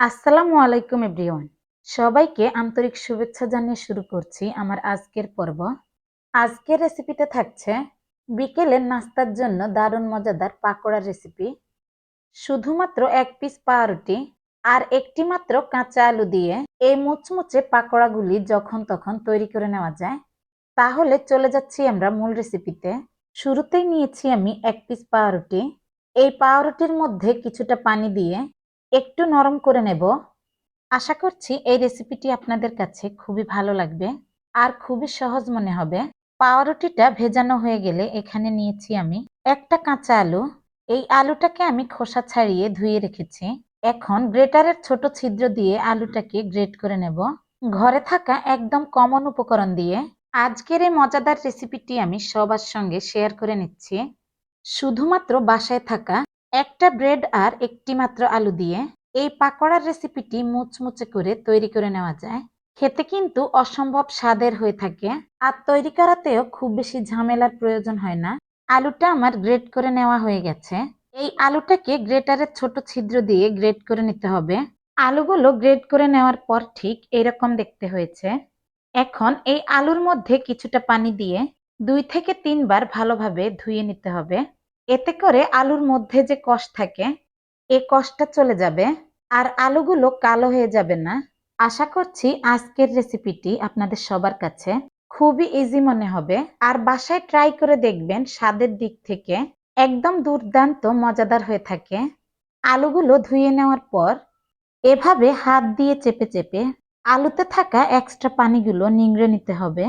আসসালামু আলাইকুম, এভরিওয়ান। সবাইকে আন্তরিক শুভেচ্ছা জানিয়ে শুরু করছি আমার আজকের পর্ব। আজকের রেসিপিতে থাকছে বিকেলের নাস্তার জন্য দারুণ মজাদার পাকোড়ার রেসিপি। শুধুমাত্র এক পিস পাউরুটি আর একটি মাত্র কাঁচা আলু দিয়ে এই মুচমুচে পাকোড়াগুলি যখন তখন তৈরি করে নেওয়া যায়। তাহলে চলে যাচ্ছি আমরা মূল রেসিপিতে। শুরুতেই নিয়েছি আমি এক পিস পাউরুটি। এই পাউরুটির মধ্যে কিছুটা পানি দিয়ে একটু নরম করে নেব। আশা করছি এই রেসিপিটি আপনাদের কাছে খুবই ভালো লাগবে আর খুবই সহজ মনে হবে। পাউরুটিটা ভেজানো হয়ে গেলে এখানে নিয়েছি আমি একটা কাঁচা আলু। এই আলুটাকে আমি খোসা ছাড়িয়ে ধুয়ে রেখেছি। এখন গ্রেটারের ছোট ছিদ্র দিয়ে আলুটাকে গ্রেট করে নেব। ঘরে থাকা একদম কমন উপকরণ দিয়ে আজকের এই মজাদার রেসিপিটি আমি সবার সঙ্গে শেয়ার করে নিচ্ছি। শুধুমাত্র বাসায় থাকা একটা ব্রেড আর একটি মাত্র আলু দিয়ে এই পাকোড়ার রেসিপিটি মুচমুচে করে তৈরি করে নেওয়া যায়। খেতে কিন্তু অসম্ভব স্বাদের হয়ে থাকে আর তৈরি করাতেও খুব বেশি ঝামেলার প্রয়োজন হয় না। আলুটা আমার গ্রেট করে নেওয়া হয়ে গেছে। এই আলুটাকে গ্রেটারের ছোট ছিদ্র দিয়ে গ্রেট করে নিতে হবে। আলুগুলো গ্রেট করে নেওয়ার পর ঠিক এরকম দেখতে হয়েছে। এখন এই আলুর মধ্যে কিছুটা পানি দিয়ে দুই থেকে তিনবার ভালোভাবে ধুয়ে নিতে হবে। এতে করে আলুর মধ্যে যে কষ থাকে, এ কষটা চলে যাবে আর আলুগুলো কালো হয়ে যাবে না। আশা করছি আজকের রেসিপিটি আপনাদের সবার কাছে খুবই ইজি মনে হবে। আর বাসায় ট্রাই করে দেখবেন স্বাদের দিক থেকে একদম দুর্দান্ত মজাদার হয়ে থাকে। আলুগুলো ধুয়ে নেওয়ার পর এভাবে হাত দিয়ে চেপে চেপে আলুতে থাকা এক্সট্রা পানিগুলো নিংড়ে নিতে হবে।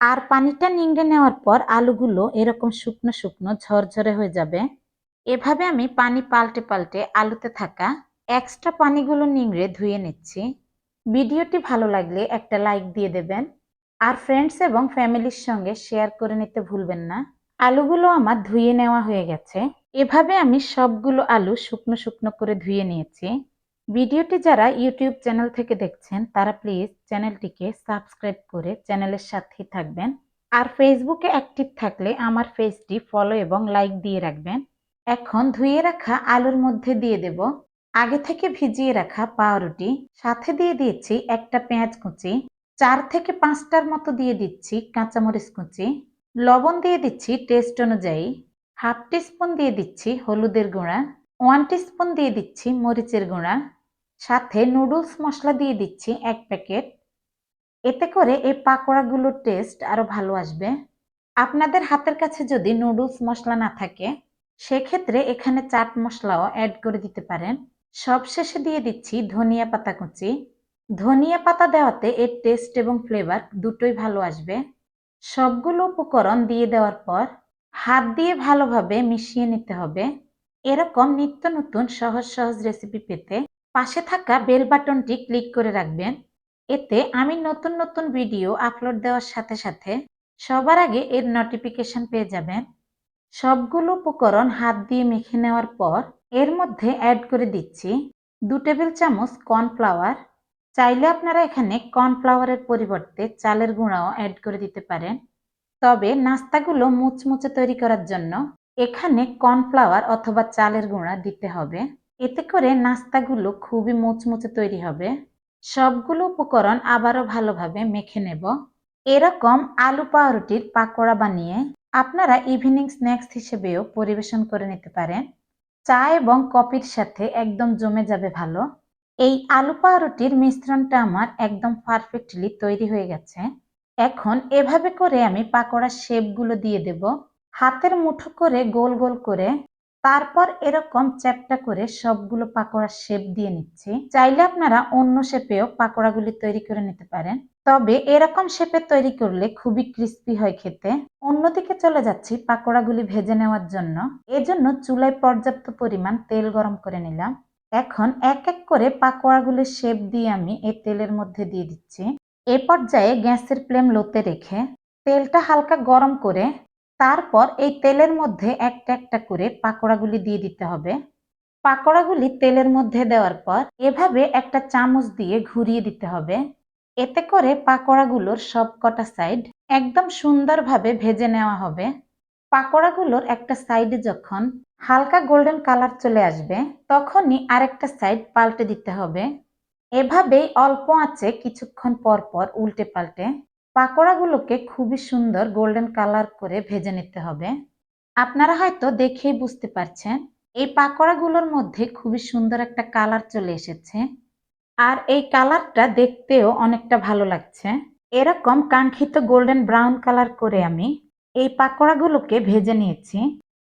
আর পানিটা নিংড়ে নেওয়ার পর আলুগুলো এরকম শুকনো শুকনো ঝরঝরে হয়ে যাবে। এভাবে আমি পানি পাল্টে পাল্টে আলুতে থাকা এক্সট্রা পানিগুলো নিংড়ে ধুয়ে নিচ্ছি। ভিডিওটি ভালো লাগলে একটা লাইক দিয়ে দেবেন। আর ফ্রেন্ডস এবং ফ্যামিলির সঙ্গে শেয়ার করে নিতে ভুলবেন না। আলুগুলো আমার ধুয়ে নেওয়া হয়ে গেছে। এভাবে আমি সবগুলো আলু শুকনো শুকনো করে ধুয়ে নিয়েছি। ভিডিওটি যারা ইউটিউব চ্যানেল থেকে দেখছেন, তারা প্লিজ চ্যানেলটিকে সাবস্ক্রাইব করে চ্যানেলের সাথেই থাকবেন। আর ফেসবুকে অ্যাক্টিভ থাকলে আমার পেজটি ফলো এবং লাইক দিয়ে রাখবেন। এখন ধুয়ে রাখা আলুর মধ্যে দিয়ে দেব। আগে থেকে ভিজিয়ে রাখা পাউরুটি, সাথে দিয়ে দিয়েছি একটা পেঁয়াজ কুচি, চার থেকে পাঁচটার মতো দিয়ে দিচ্ছি কাঁচামরিচ কুচি, লবণ দিয়ে দিচ্ছি টেস্ট অনুযায়ী হাফ টিস্পুন দিয়ে দিচ্ছি হলুদের গুঁড়া ওয়ান টিস্পুন দিয়ে দিচ্ছি মরিচের গুঁড়া সাথে নুডলস মশলা দিয়ে দিচ্ছি এক প্যাকেট। এতে করে এই পাকোড়াগুলোর টেস্ট আরও ভালো আসবে। আপনাদের হাতের কাছে যদি নুডলস মশলা না থাকে, সেক্ষেত্রে এখানে চাট মশলাও অ্যাড করে দিতে পারেন। সবশেষে দিয়ে দিচ্ছি ধনিয়া পাতা কুচি। ধনিয়া পাতা দেওয়াতে এর টেস্ট এবং ফ্লেভার দুটোই ভালো আসবে। সবগুলো উপকরণ দিয়ে দেওয়ার পর হাত দিয়ে ভালোভাবে মিশিয়ে নিতে হবে। এরকম নিত্য নতুন সহজ সহজ রেসিপি পেতে পাশে থাকা বেল বাটনটি ক্লিক করে রাখবেন। এতে আমি নতুন নতুন ভিডিও আপলোড দেওয়ার সাথে সাথে সবার আগে এর নোটিফিকেশন পেয়ে যাবেন। সবগুলো উপকরণ হাত দিয়ে মেখে নেওয়ার পর এর মধ্যে অ্যাড করে দিচ্ছি। দু টেবিল চামচ কর্নফ্লাওয়ার চাইলে আপনারা এখানে কর্নফ্লাওয়ারের পরিবর্তে চালের গুঁড়াও অ্যাড করে দিতে পারেন। তবে নাস্তাগুলো মুচমুচে তৈরি করার জন্য এখানে কর্নফ্লাওয়ার অথবা চালের গুঁড়া দিতে হবে। এতে করে নাস্তাগুলো খুবই মুচমুচে তৈরি হবে। সবগুলো উপকরণ আবারও ভালোভাবে মেখে নেব। এরকম আলু পাউরুটির পাকোড়া বানিয়ে আপনারা ইভিনিং স্ন্যাক্স হিসেবেও পরিবেশন করে নিতে পারেন। চা এবং কফির সাথে একদম জমে যাবে ভালো। এই আলু পাউরুটির মিশ্রণটা আমার একদম পারফেক্টলি তৈরি হয়ে গেছে। এখন এভাবে করে আমি পাকোড়ার শেপগুলো দিয়ে দেব। হাতের মুঠো করে গোল গোল করে তারপর এরকম চ্যাপটা করে সবগুলো পাকোড়া শেপ দিয়ে নিচ্ছি। চাইলে আপনারা অন্য শেপেও পাকোড়াগুলি তৈরি করে নিতে পারেন। তবে এরকম শেপে তৈরি করলে খুবই ক্রিস্পি হয় খেতে। অন্যদিকে চলে যাচ্ছি পাকোড়াগুলি ভেজে নেওয়ার জন্য। এজন্য চুলায় পর্যাপ্ত পরিমাণ তেল গরম করে নিলাম। এখন এক এক করে পাকোড়াগুলির শেপ দিয়ে আমি এই তেলের মধ্যে দিয়ে দিচ্ছি। এ পর্যায়ে গ্যাসের ফ্লেম লোতে রেখে তেলটা হালকা গরম করে তারপর এই তেলের মধ্যে একটা একটা করে পাকোড়াগুলি দিয়ে দিতে হবে। পাকোড়াগুলি তেলের মধ্যে দেওয়ার পর এভাবে একটা চামচ দিয়ে ঘুরিয়ে দিতে হবে। এতে করে পাকোড়াগুলোর সব কটা সাইড একদম সুন্দরভাবে ভেজে নেওয়া হবে। পাকোড়াগুলোর একটা সাইডে যখন হালকা গোল্ডেন কালার চলে আসবে, তখনই আরেকটা সাইড পাল্টে দিতে হবে। এভাবেই অল্প আঁচে কিছুক্ষণ পর পর উল্টে পাল্টে পাকোড়াগুলোকে খুবই সুন্দর গোল্ডেন কালার করে ভেজে নিতে হবে। আপনারা হয়তো দেখেই বুঝতে পারছেন, এই পাকোড়াগুলোর মধ্যে খুবই সুন্দর একটা কালার চলে এসেছে। আর এই কালারটা দেখতেও অনেকটা ভালো লাগছে। এরকম কাঙ্ক্ষিত গোল্ডেন ব্রাউন কালার করে আমি এই পাকোড়াগুলোকে ভেজে নিয়েছি।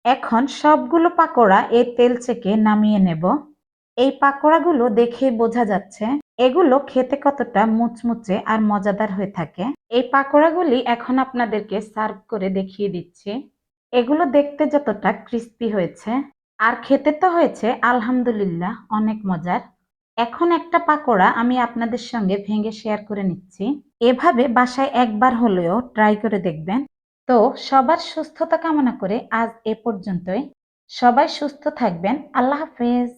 এখন সবগুলো পাকোড়া এই তেল থেকে নামিয়ে নেব। এই পাকোড়াগুলো দেখে বোঝা যাচ্ছে এগুলো খেতে কতটা মুচমুচে আর মজাদার হয়ে থাকে? এই পাকোড়াগুলি এখন আপনাদেরকে সার্ভ করে দেখিয়ে দিচ্ছি। এগুলো দেখতে যতটা ক্রিস্পি হয়েছে। আর খেতে তো হয়েছে, আলহামদুলিল্লাহ, অনেক মজার। এখন একটা পাকোড়া আমি আপনাদের সঙ্গে ভেঙে শেয়ার করে নিচ্ছি। এভাবে বাসায় একবার হলেও ট্রাই করে দেখবেন। তো সবার সুস্থতা কামনা করে আজ এ পর্যন্তই। সবাই সুস্থ থাকবেন। আল্লাহ হাফেজ।